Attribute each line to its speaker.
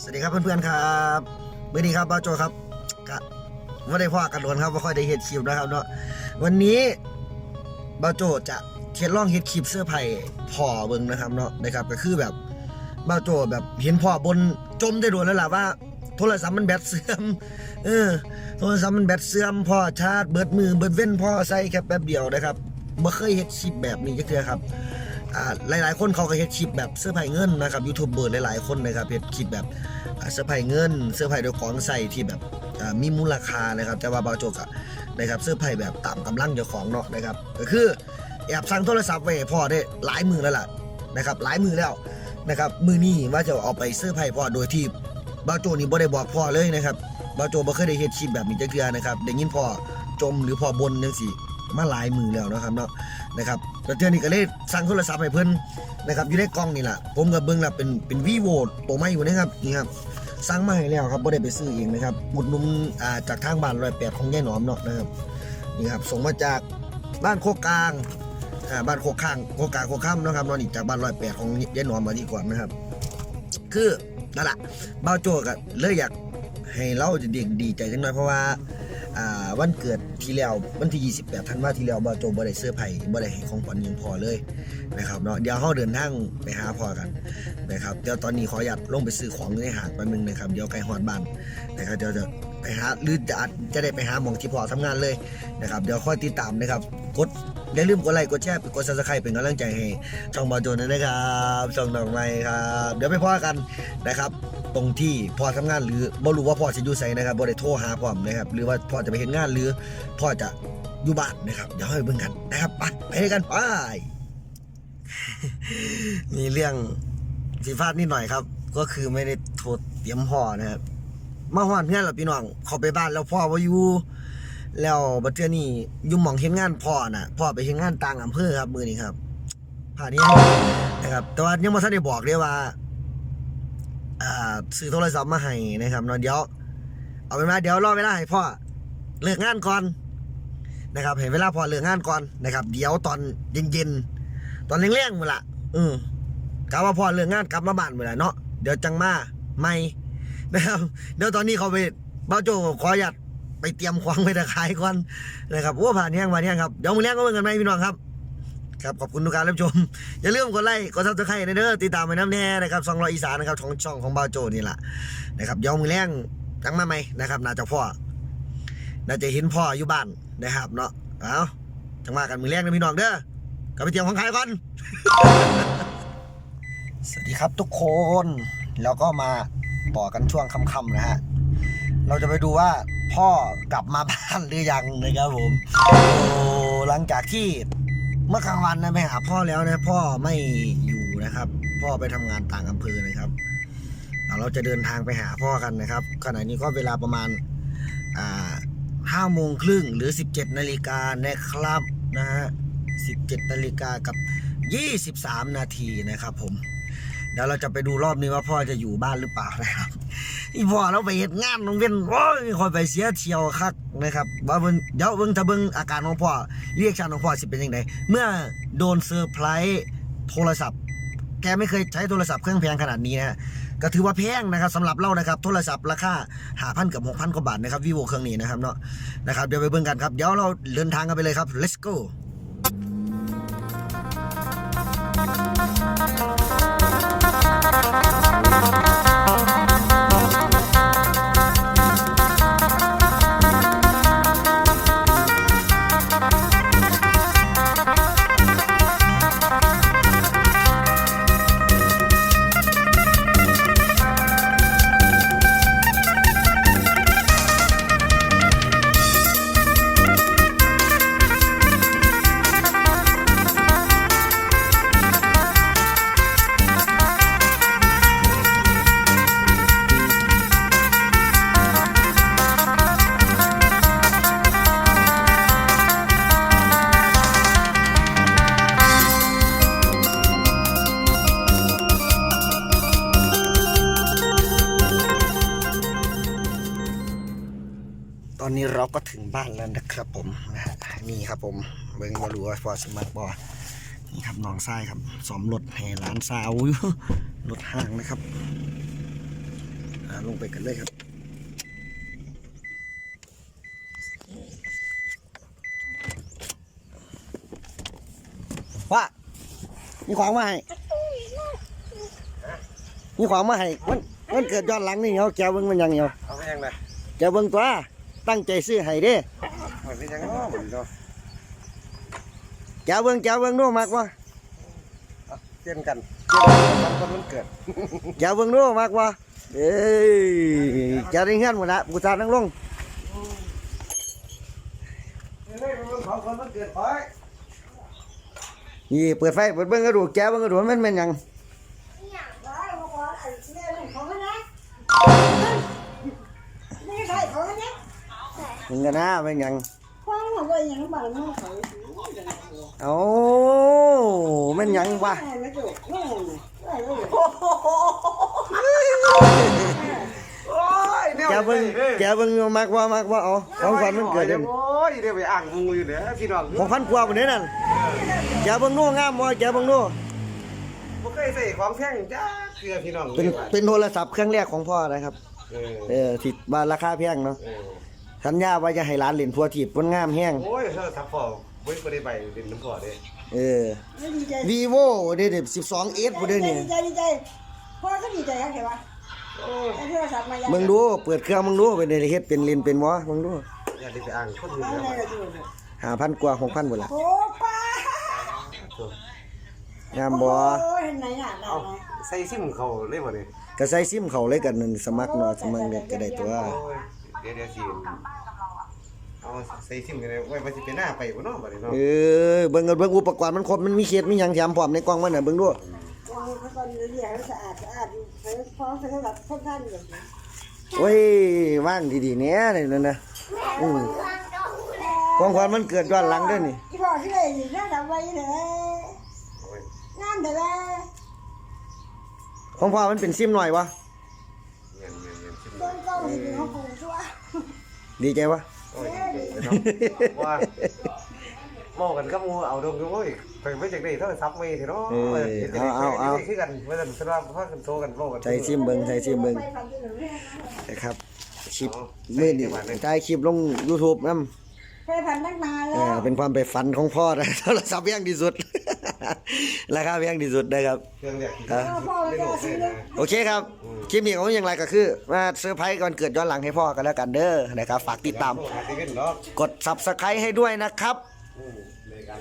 Speaker 1: สวัสดีครับเพื่อนๆครับมื่อนี้ครับบ้าโจครับกะไม่ได้พ่อกันโดนครับว่ค่อยได้เฮ็ดคลิปนะครับเนาะวันนี้บ้าโจจะเทียนล่องเฮ็ดคลิปเสื้อไผ่พ่อเบิ่งนะครับเนาะนะครับก็คือแบบบ้าโจแบบเห็นพ่อบนจมได้โดนแล้วล่ะว่า โทรศัพท์มันแบตเสื่อมเออโทรศัพท์มันแบตเสื่อมพ่อชาร์จเบิดมือเบิดเว้นพ่อใส่แค่แป๊บเดียวนะครับบ่เคยเฮ็ดคลิปแบบนี้จักเทื่อครับ อ่ายหลายคนเขาก็เฮ็ดคลิปแบบเสื้อร์ไผ่เงินนะครับยูทูบเบอร์หลายๆคนนะครับเฮ็ดคลิปแบบเสื้อร์ไผ่เงิน เสื้อร์ไผ่ด้วยของใส่ที่แบบมีมูลค่านะครับ แต่ว่าบางโจกอะนะครับเสื้อร์ไผ่แบบตามกำลังเจ้าของเนาะนะครับก็คือแอบสั่งโทรศัพท์ไว้พ่อได้หลายมือแล้วล่ะนะครับหลายมือแล้วนะครับมือนี้ว่าจะเอาไปเสื้อร์ไผ่พ่อโดยที่บางโจนี่บ่ได้บอกพ่อเลยนะครับบางโจบ่เคยได้เฮ็ดคลิปแบบนี้จักเทื่อนะครับได้ยินพ่อจมหรือพ่อบนจังซี่มาหลายมือแล้วนะครับเนาะ นะครับแล้วเทื่อนี้ก็เลยสั่งโทรศัพท์ให้เพิ่นนะครับอยู่ในกล่องนี่แหละผมกับเบิ้งล้วเป็นเป็นวีโวตัวใหม่อยู่นะครับนี่ครับสั่งมาให้แล้วครับบ่ได้ไปซื้อเองนะครับอุดนุนอ่าจากทางบ้านรอยแปดของยายหนอมเนาะนะครับนี่ครับส่งมาจากบ้านโคกกลางอ่าบ้านโคกข้างโคกกลางโคกข้ามนะครับเนอนอีกจากบ้านรอยแปดของยายหนอมมาดีกว่านะครับ คือนั่นแหละบ้าโจก็เลยอยากให้เราจะเด็กดีใจจังหน่อยเพราะว่า วันเกิดที่แล้ววันที่ 28ธันวาที่แล้วบ่โจบ่ได้เสื้อไผ่บ่ได้ให้ของขวัญยังพอเลยนะครับเนาะเดี๋ยวเฮาเดินทางไปหาพ่อกันนะครับเดี๋ยวตอนนี้ขออนุญาตลงไปซื้อของในหางแป๊บนึงนะครับเดี๋ยวใกลฮอดบ้านนะครับเดี๋ยวจะไปหาหรือจะอาจจะได้ไปหาหม่องที่พ่อทำงานเลยนะครับเดี๋ยวค่อยติดตามนะครับกดอย่าลืมกดไลค์กดแชร์กด Subscribe เป็นกำลังใจให้ช่องบ่โจด้วยนะครับช่องดอกไม้ครับ เดี๋ยวไปพ่อกันนะครับ ตรงที่พ่อทำงานหรือบ่รู้ว่าพ่อจะอยู่ไสนะครับบ่ได้โทรหาพ่อมนะครับหรือว่าพ่อจะไปเห็นงานหรือพ่อจะอยู่บ้านนะครับเดี๋ยวให้เบิ่งกันนะครับไปไปด้วยกันไปมีเรื่องสีฟาดนิดหน่อยครับ ก็คือไม่ได้โทรเตรียมพ่อนะครับมาฮอดเงื่อนแล้วพี่น้องเขาไปบ้านแล้วพ่อว่าอยู่แล้วบัดเทื่อนี้อยู่หม่องเฮ็ดงานพ่อน่ะ พ่อไปเฮ็ดงานต่างอำเภอครับมือนี้ครับผ่านนี้นะครับ แต่ว่ายังบ่ทันได้บอกเลยว่า ซื้อโทรศัพท์มาให้นะครับนาะเดี๋ยว เอาเป็นว่าเดี๋ยวรอเวลาให้พ่อเลิกงานก่อนนะครับเห็นเวลาพ่อเลิกงานก่อนนะครับ เดี๋ยวตอนเย็นๆตอนเร่งๆเมื่อละอืมกะว่าพ่อเลิกงานกลับมาบ้านเมื่อไหร่เนาะเดี๋ยวจังมาไม่นะครับเดี๋ยวตอนนี้เขาไปเบ้าโจขอหยัดไปเตรียมควางไปตะขายก่อนนะครับโอ้ผ่านแห้งผ่านแห้งครับเดี๋ยวมือแรกก็เบิ่งกันไหมพี่น้องครับ ครับขอบคุณทุกการรับชม อย่าลืมกดไลค์กดซับสไครต์นะเด้อติดตามไปน้ำแน่นะครับซองรอยอีสานนะครับช่องช่องของบ่าวโจนี่แหละนะครับเดี๋ยวมือแรงจังมาไหมนะครับน่าจะพ่อน่าจะเห็นพ่ออยู่บ้านนะครับเนาะเอาจังมากันมือแรงนะพี่น้องเด้อกลับไปเตรียมของขายก่อนสวัสดีครับทุกคนแล้วก็มาต่อกันช่วงค่ำๆนะฮะเราจะไปดูว่าพ่อกลับมาบ้านหรือยังนะครับผมโอ้หลังจากที่ เมื่อกลางวันนะไปหาพ่อแล้วนะพ่อไม่อยู่นะครับ พ่อไปทำงานต่างอำเภอนะครับเดี๋ยวเราจะเดินทางไปหาพ่อกันนะครับ ขณะนี้ก็เวลาประมาณห้าโมงครึ่งหรือ 17นาฬิกานะครับนะฮะ17นาฬิกากับ 23 นาทีนะครับ ผมเดี๋ยวเราจะไปดูรอบนี้ว่าพ่อจะอยู่บ้านหรือเปล่านะครับอีพ่อเราไปเห็นงานโรงเรียนโอ้ยคอยไปเสียเที่ยวคัก นะครับว่าเบิ่งเดี๋ยวเบิ่งถ้าเบิ่งอาการของพ่อเรียกชันของพ่อสิเป็นยังไงเมื่อโดนเซอร์ไพรส์โทรศัพท์ แกไม่เคยใช้โทรศัพท์เครื่องแพงขนาดนี้นะก็ถือว่าแพงนะครับสำหรับเรานะครับโทรศัพท์ราคาหาพันกับหกพันกว่าบาทนะครับวิโวเครื่องนี้นะครับเนาะนะครับเดี๋ยวไปเบิ่งกันครับเดี๋ยวเราเดินทางกันไปเลยครับ let's go นนี้เราก็ถึงบ้านแล้วนะครับผมนะฮะนี่ครับผมเบิ่งมาดูว่าฟอร์สมัครบอนี่ครับน้องทรายครับสอมรถให้ร้านสาวอยู่รถห้างนะครับอ่าลงไปกันเลยครับว่ามีของมาให้มีของมาให้มันมันเกิดย้อนหลังนี่เขาแกวเบิ่งมันยังเหนียว
Speaker 2: เอาไปยังไง
Speaker 1: แกวเบิ่งตัว ตั้งใจซื้อให้เด้
Speaker 2: มันเป็นยังไงเนาะมันเนาะ
Speaker 1: แกวเบิ่งแกวเบิ่งดูมากว่า
Speaker 2: เปลี่ยนกันเปลี่ยนกันบางคนมันเกิด
Speaker 1: แกวเบิ่งดูมากว่าเอ้ยแกวได้เงินหมดละกูตานั่งลง
Speaker 2: เฮ้ยมันของคนมันเกิดไป
Speaker 1: นี่เปิดไฟเปิดเบิ่งกระดูกแกวเบิ่งกระดูกมันเป็นหยัง
Speaker 3: มึ
Speaker 1: งกันนะเป็นหยัง
Speaker 3: ความของตัวเองบ้านน้องเขา
Speaker 1: เอ้าแมันหยังวะ
Speaker 3: ไม่ถูกไม่ถูกไม่ถูก
Speaker 2: โอ้ยเนี่ย
Speaker 1: แกเบิ่งแกเบิ่งมากว่ามากว่าเอาของขวัญมันเกิดเดือน
Speaker 2: โอ้ยเดี๋ยวไปอ่างมุงอยู่เด้อพี่น้อง
Speaker 1: ของพันกว่าบ่นี้นั่นแกเบิ่งนู่งามบ่แกเบิ่งนู่
Speaker 2: บ่เคยใส่ของแพงจ้าเคือพี่น้อง
Speaker 1: เป็นเป็นโทรศัพท์เครื่องแรกของพ่อนะครับ
Speaker 2: เออ
Speaker 1: เออที่ว่าราคาแพงเนาะ
Speaker 2: เออ
Speaker 1: สัญญาว่าจะให้ร้านเล่นทั่วทีบมันงามแฮง
Speaker 2: โอ้ยเธอทับพอเว้ยบ่ได้ใบเป็นน้ำพอเด้
Speaker 1: เออ
Speaker 3: ดีใจ
Speaker 1: vivo เด้ๆ 12s บ่เด้นี่
Speaker 3: ดีใจดีใจพ่อก็ดีใจครับเห็นปะ
Speaker 2: โอ้ย
Speaker 3: ไอ้โทรศัพท์มายัง
Speaker 1: เบิ่งดูเปิดเครื่องเบิ่งดูเป็นได้เฮ็ดเป็นเล่นเป็นบ่เบิ่งดู
Speaker 2: อย่าได้ไปอ่างคนอื่น
Speaker 3: อะไร
Speaker 2: แล้ว
Speaker 3: กันอยู่
Speaker 1: 5,000กว่า6,000บ่ล่ะ
Speaker 3: โอ้ป้างา
Speaker 1: มบ่
Speaker 3: โอ้เห็นไหนอะไหน
Speaker 2: เอาใส่ซิมเขาเลยบ่เนี่ย
Speaker 1: ก็ใส่ซิมเข้าเลยกันนั่นสมัครเนาะสมัครเน็ตก็ได้ตัว
Speaker 2: โอ้ย เดี๋ยวเดี๋ยวสิเอาใส่ซิมกันเลยไว้ว่าสิเป็นหน้าไปบ่เนาะบัดนี้เนาะ
Speaker 1: เออเบิ่งกันเบิ่งอุปกรณ์มันครบมันมีเคสมีหยังแถมพร้อมในกล่องมันน่ะเบิ่งดู
Speaker 3: โอ้เขาตอนนี้เรียกสะอาดสะอาดพอเขาแบบค่อนข้างแบบ
Speaker 1: โอ้ยว่างดีๆเนี่ยนี่นั่นนะอืมของขวัญมันเกิดย้อนหลังเด้อนี่
Speaker 3: ที่พ่อที่เลยน่าจะไว้เลย
Speaker 2: โอ้ย
Speaker 3: งามแต่ละ
Speaker 1: ของพ่อมันเป็นซิมหน่อยวะ
Speaker 3: โดนกล้องที่เป็นของปู่ชัว
Speaker 1: ดีใจวะ
Speaker 2: โอ้ยเก่งเลยเนาะว่าเมากันกับหมู่เอาดงอยู่โอ้ยไปไม่จากได้โทรศัพท์ไม่เถอะเนาะคือกันว่าซั่นสำหรับพากันโซกันเว้ากัน
Speaker 1: ใส่ซิมเบิ่งใส่ซิมเบิ่ง
Speaker 3: ไปฟังที่หนึ่ง
Speaker 1: นะครับคลิปมื้อนี้ถ่ายคลิปลง YouTube นำ
Speaker 3: เคยพันตั้งนาน
Speaker 1: เอ
Speaker 3: แล้
Speaker 1: อ
Speaker 3: ว
Speaker 1: เป็นความไปฝันของพ่อนะโทรศัพท์แพงที่สุด ราคาแพงที่สุดนะครับ
Speaker 2: เคยครั
Speaker 3: บ
Speaker 1: โอเคครับ คลิปนี้ของอย่างไรก็คือ มาเซอร์ไพรส์ก่อนเกิดย้อนหลังให้พ่อกันแล้วกันเด้อนะครับ ฝากติดตามกด subscribe ให้ด้วยนะครับ
Speaker 2: อืมเลยกา